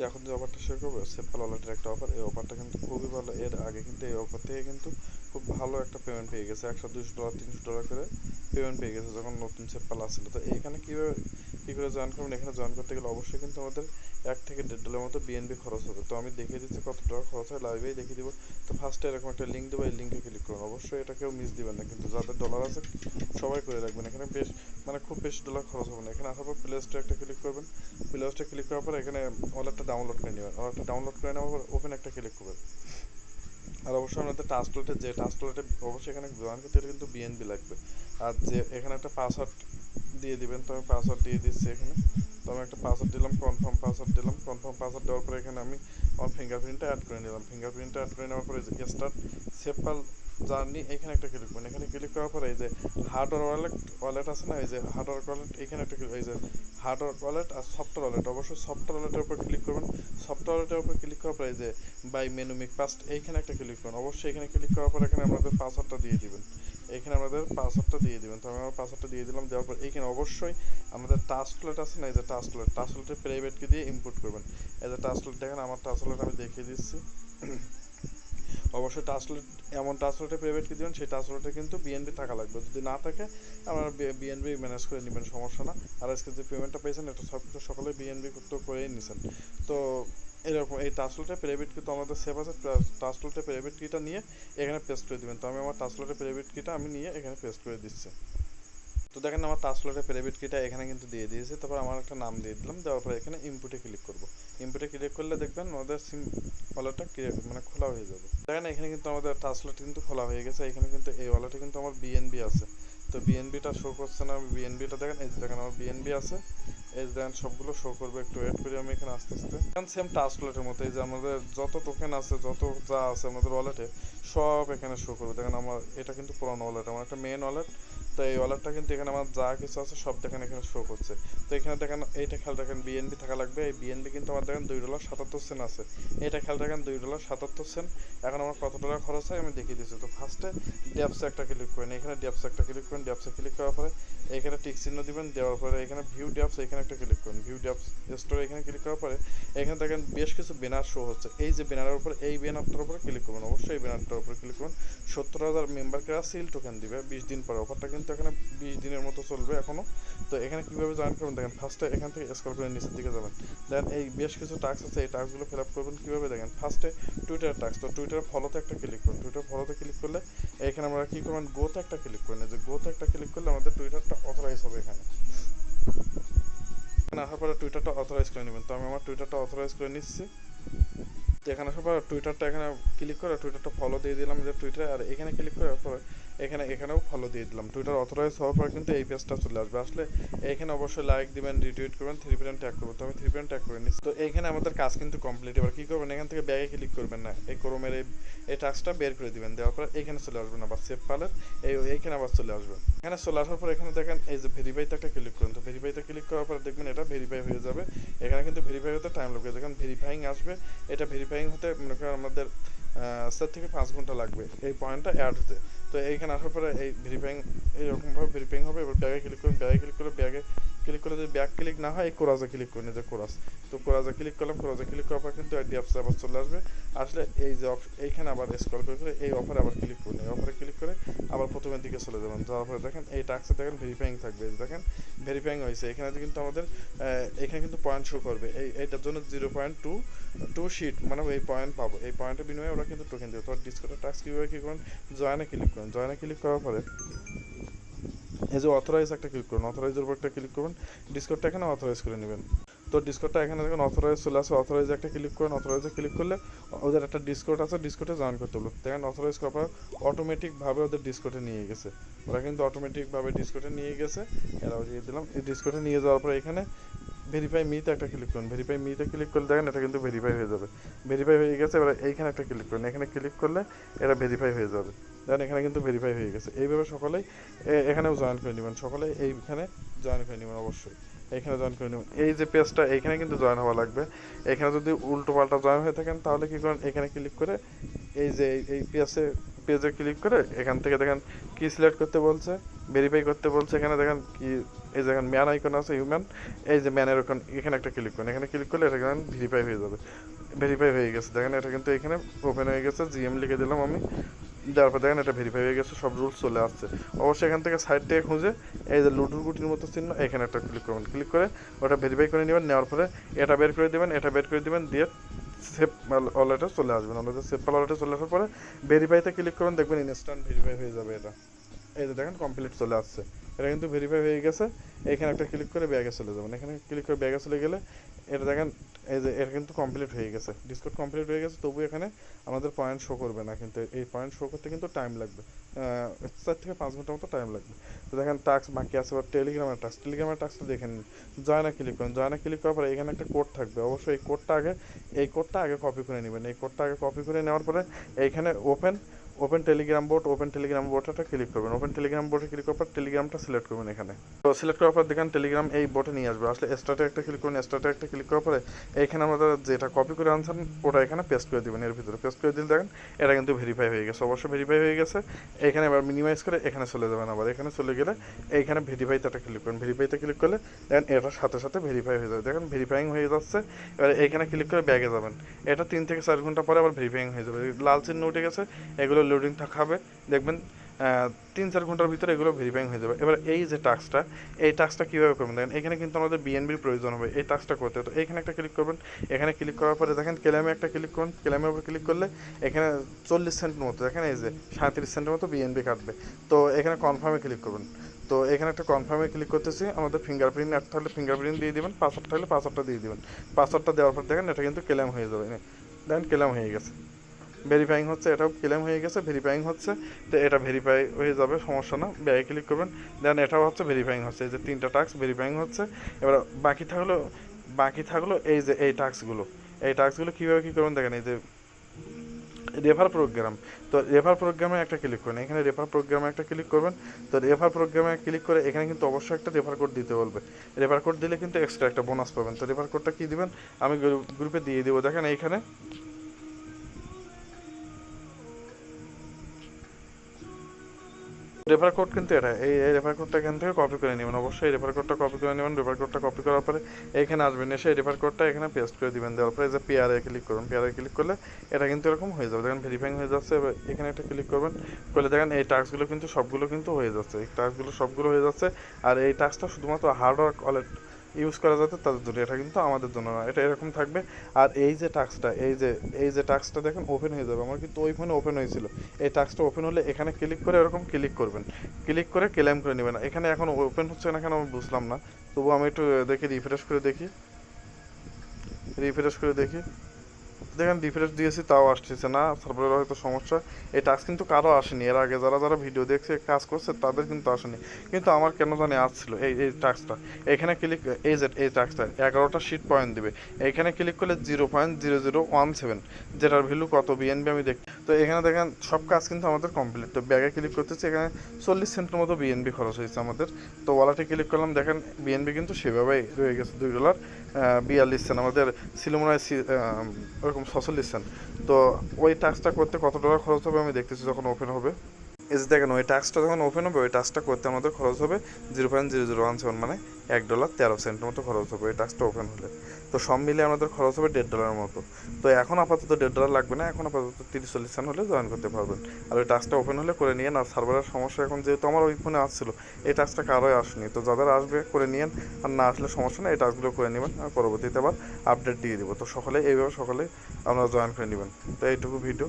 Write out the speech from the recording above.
তো এখন যে অফারটা শেয়ার করব সেপ্পাল ওয়ালেটের একটা অফার এই অফারটা কিন্তু খুবই ভালো। এর আগে কিন্তু এই অফার থেকে কিন্তু খুব ভালো একটা পেমেন্ট পেয়ে গেছে, একশো দুশো ডলার তিনশো ডলার করে পেমেন্ট পেয়ে গেছে যখন নতুন সেপ্পাল আসছিল। তো এইখানে কীভাবে, কী করে জয়েন করবেন? এখানে জয়েন করতে গেলে অবশ্যই কিন্তু আমাদের এক থেকে দেড় ডলার মতো বিএনবি খরচ হবে। তো আমি দেখিয়ে দিচ্ছি কত টাকা খরচ হয় লাইভেই দেখিয়ে দিব। তো ফার্স্টে এরকম একটা লিঙ্ক দেবো, এই লিঙ্কে ক্লিক করুন। অবশ্যই এটা কেউ মিস দিবেন না, কিন্তু যাদের ডলার আছে, সবাই করে রাখবেন। এখানে বেশ মানে খুব বেশি ডলার খরচ হবে না। এখানে আসার পর প্লে স্টোরে একটা ক্লিক করবেন। প্লে স্টোরে ক্লিক করার পর এখানে ওয়ালেটটা ডাউনলোড করে নেবেন। ওয়ালেটটা ডাউনলোড করে নেওয়ার পর ওপেন একটা ক্লিক করবেন। আর অবশ্যই আমাদের টাস্কলেটে যে টাস্কলেটে অবশ্যই এখানে জয়েন করতে কিন্তু বিএনবি লাগবে। আর যে এখানে একটা পাসওয়ার্ড দিয়ে দিবেন, তো আমি পাসওয়ার্ড দিয়ে দিচ্ছি এখানে। তো আমি একটা পাসওয়ার্ড দিলাম কনফার্ম পাসওয়ার্ড দিলাম। কনফার্ম পাসওয়ার্ড দেওয়ার পরে এখানে আমি আমার ফিঙ্গারপ্রিন্টটা অ্যাড করে নিলাম। ফিঙ্গারপ্রিন্টটা অ্যাড করে নেওয়ার পরে স্টার্ট সেপাল জার্নি, এখানে একটা ক্লিক করবেন এখানে ক্লিক করার পরে এই যে হার্ডওয়্যার ওয়ালেট ওয়ালেট আছে না, এই যে হার্ডওয়্যার ওয়ালেট এখানে একটা click- এই যে হার্ডওয়্যার ওয়ালেট আর সফটওয়্যার ওয়ালেট অবশ্যই সফটওয়্যার ওয়ালেটের উপর ক্লিক করবেন। সফটওয়্যার ওয়ালেটের উপর ক্লিক করার পরে এই যে বাই মেনু মিক পাস্ট এইখানে একটা ক্লিক করুন। অবশ্যই এখানে ক্লিক করার পর এখানে আমাদের পাসওয়ার্ডটা দিয়ে দিবেন। এখানে আমাদের পাসওয়ার্ডটা দিয়ে দিবেন। তো আমি আমার পাসওয়ার্ডটা দিয়ে দিলাম, দেওয়ার পর এইখানে অবশ্যই আমাদের টাস্কলেট আছে না, এই যে টাস্কলেট টাস্কলেটের প্রাইভেটকে দিয়ে ইনপুট করবেন। এই যে টাস্কলেট দেখেন আমার টাস্কলেট আমি দেখিয়ে দিচ্ছি। অবশ্যই টাসলেট এমন টাসলেটে প্রাইভেট কি দিবেন, সেই টাসলেটে কিন্তু বিএনবি থাকা লাগবে। যদি না থাকে আপনারা বিএনবি ম্যানেজ করে নেবেন, সমস্যা না। আর আজকে যে পেমেন্টটা পেয়েছেন, এটা সব কিছু সকলে বিএনবি তো করেই নিছেন। তো এরকম, এই টাসলেটে প্রাইভেট কিন্তু আমাদের সেভ আছে টাসলেটে প্রাইভেট কিটা নিয়ে এখানে পেস্ট করে দিবেন। তো আমি আমার টাসলেটে প্রাইভেট কিটা আমি নিয়ে এখানে পেস্ট করে দিচ্ছি। তো দেখেন আমার টাসলেটে প্রাইভেট কিটা এখানে কিন্তু দিয়ে দিয়েছে। তারপর আমার একটা নাম দিয়ে দিলাম, দেওয়ার পরে এখানে ইনপুটে ক্লিক করব। ইনপুটে ক্লিক করলে দেখবেন আমাদের সিম ওয়ালেটটা ক্রিয়েট মানে খোলা হয়ে যাবে। দেখেন এখানে কিন্তু আমাদের টাসলেট কিন্তু খোলা হয়ে গেছে। এখানে কিন্তু এই ওয়ালেটে কিন্তু আমার বিএনবি আছে। তো বিএনবিটা শো করছে না বিএনবিটা দেখেন, এই দেখেন আমার বিএনবি আছে। এই দেখেন সবগুলো শো করবে, একটু ওয়েট করি আমি এখানে আস্তে আস্তে। এখন সেম টাস্কলেটের মতো, এই যে আমাদের যত টোকেন আছে, যত যা আছে আমাদের ওয়ালেটে সব এখানে শো করবে। দেখেন আমার, এটা কিন্তু পুরোনো ওয়ালেট আমার একটা মেন ওয়ালেট তো এই ওয়ালেটটা কিন্তু এখানে আমার যা কিছু আছে সব দেখেন এখানে শো করছে। তো এখানে দেখেন, এইটা খেয়াল রাখেন বিএনবি থাকা লাগবে। এই বিএনবি কিন্তু আমার দেখেন দুই ডলার সাতাত্তর সেন্ট আছে। এটা খেয়াল রাখেন, দুই ডলার সাতাত্তর সেন্ট এখন আমার কত ডলার খরচ হয় আমি দেখিয়ে দিচ্ছি। তো ফার্স্টে ড্যাপসে একটা ক্লিক করেন। এখানে ড্যাপসে একটা ক্লিক করেন ড্যাপসে ক্লিক করার পরে এখানে টিক চিহ্ন দিবেন, দেওয়ার পরে এখানে ভিউ ড্যাপস এখানে একটা ক্লিক করুন। ভিউ ড্যাপস স্টোরে এখানে ক্লিক করার পরে এখানে দেখেন বেশ কিছু ব্যানার শো হচ্ছে। এই যে ব্যানারের উপর, এই ব্যানারটার উপরে ক্লিক করবেন অবশ্যই এই ব্যানারটার উপরে ক্লিক করুন। সত্তর হাজার মেম্বারকে সিল টোকেন দিবে। বিশ দিন পরে অফারটা কিন্তু এখানে বিশ দিনের মতো চলবে এখনও। তো এখানে কীভাবে জয়েন করবেন দেখেন ফার্স্টে এখান থেকে স্ক্রল করে নিচের দিকে যাবেন। দেন এই বেশ কিছু টাস্ক আছে, এই টাস্কগুলো ফিল আপ করবেন কীভাবে দেখেন? ফার্স্টে টুইটার টাস্ক তো টুইটার ফলোতে একটা ক্লিক করুন। টুইটার ফলোতে ক্লিক করলে এখানে আমরা কী করবেন? গোতে একটা ক্লিক করেন যে গোতে একটা ক্লিক করলে আমাদের টুইটারটা অথরাইজ হবে এখানে। এখানে আসার পরে টুইটারটা অথরাইজ করে নেবেন। তো আমি আমার টুইটারটা অথরাইজ করে নিচ্ছি। তো এখানে আসার পর টুইটারটা এখানে ক্লিক করে টুইটারটা ফলো দিয়ে দিলাম যে টুইটারে আর এখানে ক্লিক করার পরে এখানে, এখানেও ফলো দিয়ে দিলাম। টুইটার অথরাইজ হওয়ার পর কিন্তু এই পেজটা চলে আসবে। আসলে এখানে অবশ্যই লাইক দিবেন রিটুইট করবেন থ্রি পেন ট্যাগ করব তো আমি থ্রি পেন ট্যাগ করে নিচ্ছি। তো এখানে আমাদের কাজ কিন্তু কমপ্লিট এবার কী করবেন? এখান থেকে ব্যাগে ক্লিক করবেন না। এই ক্রোমের এই এই টাস্কটা বের করে দিবেন। দেওয়ার পর এখানে চলে আসবেন আবার সেভ পালের এই, এইখানে আবার চলে আসবেন। এখানে চলে আসার পর এখানে দেখেন এই যে ভেরিফাইতে একটা ক্লিক করুন। তো ভেরিফাইতে ক্লিক করার পর দেখবেন এটা ভেরিফাই হয়ে যাবে। এখানে কিন্তু ভেরিফাই হতে টাইম লাগবে। যখন ভেরিফাইং আসবে। এটা ভেরিফাইং হতে মনে করেন আমাদের চার থেকে পাঁচ ঘণ্টা লাগবে। এই পয়েন্টটা অ্যাড হতে। তো এইখানে আসার পরে এই ভেরিফাইং এইরকমভাবে ভেরিফাইং হবে, এবার ব্যাগে ক্লিক করুন, ব্যাগে ক্লিক করে ব্যাগে ক্লিক করে যদি ব্যাক ক্লিক না হয়, এই কোরাজে ক্লিক এই যে কোরাস তো কোরাজে ক্লিক করলাম কোরাজে ক্লিক করার পর কিন্তু আইডি অ্যাপসে আবার চলে আসবে। আসলে এই যে এইখানে আবার স্ক্রল করে করে এই অফারে আবার ক্লিক করুন এই অফারে ক্লিক করে আবার প্রথমের দিকে চলে যাবেন। যাওয়ার পরে দেখেন, এই টাক্সে দেখেন ভেরিফাইং থাকবে। দেখেন ভেরিফাইং হয়েছে। এখানে কিন্তু আমাদের এখানে কিন্তু পয়েন্ট শো করবে। এই, এইটার জন্য zero point two two sheet মানে এই পয়েন্ট পাবো। এই পয়েন্টের বিনিময়ে ওরা কিন্তু টোকেন দেবে। তো ডিসকোটা টাক্স কীভাবে কী করুন জয়েনে ক্লিক করুন। জয়েনে ক্লিক করার পরে এই যে অথরাইজ একটা ক্লিক করুন অথরাইজের উপর একটা ক্লিক করুন ডিসকোডটা এখানে অথরাইজ করে নেবেন। তো ডিসকোডটা এখানে দেখুন অথরাইজ চলে আসে অথরাইজ একটা ক্লিক করেন অথরাইজে ক্লিক করলে ওদের একটা ডিসকোড আছে ডিসকোডে জয়েন করতে হলো দেখেন অথরাইজ করার পর অটোমেটিকভাবে ওদের ডিসকোডে নিয়ে গেছে। ওরা কিন্তু অটোমেটিকভাবে ডিসকোডে নিয়ে গেছে। এরাও দিয়ে দিলাম, এই ডিসকোডে নিয়ে যাওয়ার পর এখানে ভেরিফাই মিতে একটা ক্লিক করুন। ভেরিফাই মিতে ক্লিক করলে দেখেন এটা কিন্তু ভেরিফাই হয়ে যাবে। ভেরিফাই হয়ে গেছে, এবার এইখানে একটা ক্লিক করুন। এখানে ক্লিক করলে এটা ভেরিফাই হয়ে যাবে। দেখেন এখানে কিন্তু ভেরিফাই হয়ে গেছে। এইভাবে সকলেই এখানেও জয়েন করে নেবেন। সকলে এইখানে জয়েন করে নেবেন অবশ্যই। এইখানে জয়েন করে নেবেন। এই যে পেজটা এইখানে কিন্তু জয়েন হওয়া লাগবে। এখানে যদি উল্টো পাল্টা জয়েন হয়ে থাকেন, তাহলে কি করেন, এখানে ক্লিক করে এই যে এই পেজে পেজে ক্লিক করে এখান থেকে দেখেন কি সিলেক্ট করতে বলছে ভেরিফাই করতে বলছে, এখানে দেখেন কি, এই দেখেন ম্যান আইকন আছে হিউম্যান এই যে ম্যানের ওখান এখানে একটা ক্লিক করুন, এখানে ক্লিক করলে এটা দেখেন ভেরিফাই হয়ে যাবে ভেরিফাই হয়ে গেছে, দেখেন এটা কিন্তু এখানে ওপেন হয়ে গেছে জিএম লিখে দিলাম আমি, দেওয়ার পর দেখেন এটা ভেরিফাই হয়ে গেছে, সব রুলস চলে আসছে, অবশ্যই এখান থেকে সাইড থেকে খুঁজে এই যে লুডুর গুটির মতো চিহ্ন, এখানে একটা ক্লিক করবেন ক্লিক করে ওটা ভেরিফাই করে নেবেন, নেওয়ার পরে এটা বের করে দেবেন, এটা বের করে দেবেন, দিয়ে সেভ ওয়ালেটে চলে আসবেন। আমাদের সেভ ওয়ালেটে চলে আসার পরে ভেরিফাইতে ক্লিক করবেন, দেখবেন ইনস্ট্যান্ট ভেরিফাই হয়ে যাবে এটা। এই যে দেখেন কমপ্লিট চলে আসছে। এটা কিন্তু ভেরিফাই হয়ে গেছে। এখানে একটা ক্লিক করে ব্যাগে চলে যাবেন। এখানে ক্লিক করে ব্যাগে চলে গেলে এটা দেখেন, এই যে এটা কিন্তু কমপ্লিট হয়ে গেছে। ডিসকাউন্ট কমপ্লিট হয়ে গেছে তবু এখানে আমাদের পয়েন্ট শো করবে না, কিন্তু এই পয়েন্ট শো করতে কিন্তু টাইম লাগবে। চার থেকে পাঁচ ঘণ্টার মতো টাইম লাগবে। তো দেখেন টাস্ক বাকি আছে বা টেলিগ্রামের টাস্ক টেলিগ্রামের টাস্কটা দেখে নিন জয়না ক্লিক করুন। জয়না ক্লিক করার পরে এখানে একটা কোড থাকবে। অবশ্যই এই কোডটা আগে, এই কোডটা আগে কপি করে নেবেন। এই কোডটা আগে কপি করে নেওয়ার পরে এইখানে open open Telegram board open Telegram বোর্ডটা ক্লিক করবেন। ওপেন টেলিগ্রাম বোর্ডে ক্লিক করার পর টেলিগ্রামটা সিলেক্ট করবেন এখানে। তো সিলেক্ট করার পর দেখেন টেলিগ্রাম এই বোর্ডে নিয়ে আসবে। আসলে স্টার্টে একটা ক্লিক করুন স্টার্টে একটা ক্লিক করার পরে এইখানে আমাদের যেটা কপি করে আনছেন, ওটা এখানে পেস্ট করে দিবেন এর ভিতরে। পেস্ট করে দিলে দেখেন এটা কিন্তু ভেরিফাই হয়ে গেছে। অবশ্যই ভেরিফাই হয়ে গেছে। এখানে এবার মিনিমাইজ করে এখানে চলে যাবেন আবার। এখানে চলে গেলে এইখানে ভেরিফাইতে একটা ক্লিক করুন। ভেরিফাইতে ক্লিক করলে দেখেন এটার সাথে সাথে ভেরিফাই হয়ে যাবে। দেখেন ভেরিফাইং হয়ে যাচ্ছে। এবার এইখানে ক্লিক করে ব্যাগে যাবেন। এটা তিন থেকে চার ঘণ্টা পরে আবার ভেরিফাইং হয়ে যাবে। লাল চিহ্ন উঠে গেছে। এগুলো লোডিং থাকাবে দেখবেন তিন চার ঘণ্টার ভিতরে এগুলো ভেরিফাইং হয়ে যাবে। এবার এই যে টাস্কটা এই টাস্কটা কীভাবে করবেন? দেখেন, এখানে কিন্তু আমাদের বিএনবির প্রয়োজন হবে। এই টাস্কটা করতে তো এখানে একটা ক্লিক করবেন। এখানে ক্লিক করার পরে দেখেন, ক্লেমে একটা ক্লিক করুন। ক্লেমের উপর ক্লিক করলে এখানে চল্লিশ সেন্টের মতো, দেখেন এই যে সাঁত্রিশ সেন্টের মতো বিএনবি কাটবে। তো এখানে কনফার্মে ক্লিক করবেন। তো এখানে একটা কনফার্মে ক্লিক করতেছি। আমাদের ফিঙ্গারপ্রিন্ট অ্যাড থাকলে ফিঙ্গারপ্রিন্ট দিয়ে দিবেন। পাসওয়ার্ড থাকলে পাসওয়ার্ডটা দিয়ে দিবেন। পাসওয়ার্ডটা দেওয়ার পর দেখেন, এটা কিন্তু ক্লেম হয়ে যাবে। দেখেন, ক্লেম হয়ে গেছে। ভেরিফাইং হচ্ছে, এটাও ক্লেম হয়ে গেছে ভেরিফাইং হচ্ছে, তো এটা ভেরিফাই হয়ে যাবে, সমস্যা না ব্যাগে ক্লিক করবেন দেন এটাও হচ্ছে ভেরিফাইং হচ্ছে, এই যে তিনটা টাস্ক ভেরিফাইং হচ্ছে, এবার বাকি থাকল বাকি থাকল এই যে এই টাস্কগুলো এই টাস্কগুলো কীভাবে কী করবেন দেখেন, এই যে রেফার প্রোগ্রাম তো রেফার প্রোগ্রামে একটা ক্লিক করুন, এখানে রেফার প্রোগ্রামে একটা ক্লিক করবেন, তো রেফার প্রোগ্রামে ক্লিক করে এখানে কিন্তু অবশ্যই একটা রেফার কোড দিতে বলবে রেফার কোড দিলে কিন্তু এক্সট্রা একটা বোনাস পাবেন, তো রেফার কোডটা কী দিবেন, আমি গ্রুপে দিয়ে দেবো, দেখেন এইখানে রেফার কোড কিন্তু এটা, এই রেফার কোডটা এখান থেকে কপি করে নেবেন। অবশ্যই এই রেফার কোডটা কপি করে নেবেন রেফার কোডটা কপি করার পরে এখানে আসবেন, এসে এই রেফার কোডটা এখানে পেস্ট করে দিবেন। দেওয়ার পরে যে পেয়ারে ক্লিক করুন পেয়ারে ক্লিক করলে এটা কিন্তু এরকম হয়ে যাবে। দেখেন ভেরিফাইং হয়ে যাচ্ছে, এবার এখানে একটা ক্লিক করবেন, করলে দেখেন এই টাস্কগুলো কিন্তু সবগুলো কিন্তু হয়ে যাচ্ছে। এই টাস্কগুলো সবগুলো হয়ে যাচ্ছে, আর এই টাস্কটা শুধুমাত্র হার্ডওয়ার্ক ওয়ালেট ইউজ করা যাতে তাদের জন্য এটা কিন্তু আমাদের জন্য না। এটা এরকম থাকবে। আর এই যে টাক্সটা এই যে এই যে টাক্সটা দেখেন ওপেন হয়ে যাবে। আমার কিন্তু ওই ফোনে ওপেন হয়েছিল। এই টাক্সটা ওপেন হলে এখানে ক্লিক করে এরকম ক্লিক করবেন। ক্লিক করে ক্লেম করে নেবেন। এখানে এখন ওপেন হচ্ছে না কেন আমি বুঝলাম না। তবু আমি একটু দেখি রিফ্রেশ করে দেখি। রিফ্রেশ করে দেখি। দেখেন রিফ্রেশ দিয়েছি তাও আসতেছে না সার্ভারের হয়তো সমস্যা। এই টাস্ক কিন্তু কারও আসেনি। এর আগে যারা যারা ভিডিও দেখছে কাজ করছে, তাদের কিন্তু আসেনি। কিন্তু আমার কেন জানি আসছিল এই এই টাস্কটা এখানে ক্লিক এই যে, এই টাস্কটা এগারোটা শিট পয়েন্ট দিবে। এখানে ক্লিক করলে zero point zero zero one seven যেটার ভ্যালু কত বিএনবি আমি দেখি। তো এখানে দেখেন, সব কাজ কিন্তু আমাদের কমপ্লিট তো ব্যাগে ক্লিক করতেছি, এখানে চল্লিশ সেন্টের মতো বিএনবি খরচ হয়েছে আমাদের। তো ওয়ালেটে ক্লিক করলাম, দেখেন বিএনবি কিন্তু সেভাবেই রয়ে গেছে দুই ডলার বিয়াল্লিশ সেন্ট আমাদের ছিল মনে ছচল্লিশ সেন্ট তো ওই টাস্কটা করতে কত টাকা খরচ হবে আমি দেখতেছি যখন ওপেন হবে। এই যে দেখেন, ওই টাস্কটা যখন ওপেন হবে, ওই টাস্কটা করতে আমাদের খরচ হবে zero point zero zero one seven মানে এক ডলার তেরো সেন্টের মতো খরচ হবে ওই টাস্কটা ওপেন হলে। তো সব মিলে আমাদের খরচ হবে দেড় ডলারের মতো। তো এখন আপাতত দেড় ডলার লাগবে না, এখন আপাতত তিরিশ চল্লিশ সেন্ট হলে জয়েন করতে পারবেন। আর ওই টাস্কটা ওপেন হলে করে নিয়ে আর সার্ভারের সমস্যা এখন যেহেতু আমার ওই ফোনে আসছিল, এই টাস্কটা কারোই আসেনি। তো যাদের আসবে করে নিয়েন, আর না আসলে সমস্যা নেই, এই টাস্কগুলো করে নেবেন, আর পরবর্তীতে আবার আপডেট দিয়ে দিব। তো সকলে এইভাবে সকলে আপনারা জয়েন করে নেবেন। তো এইটুকু ভিডিও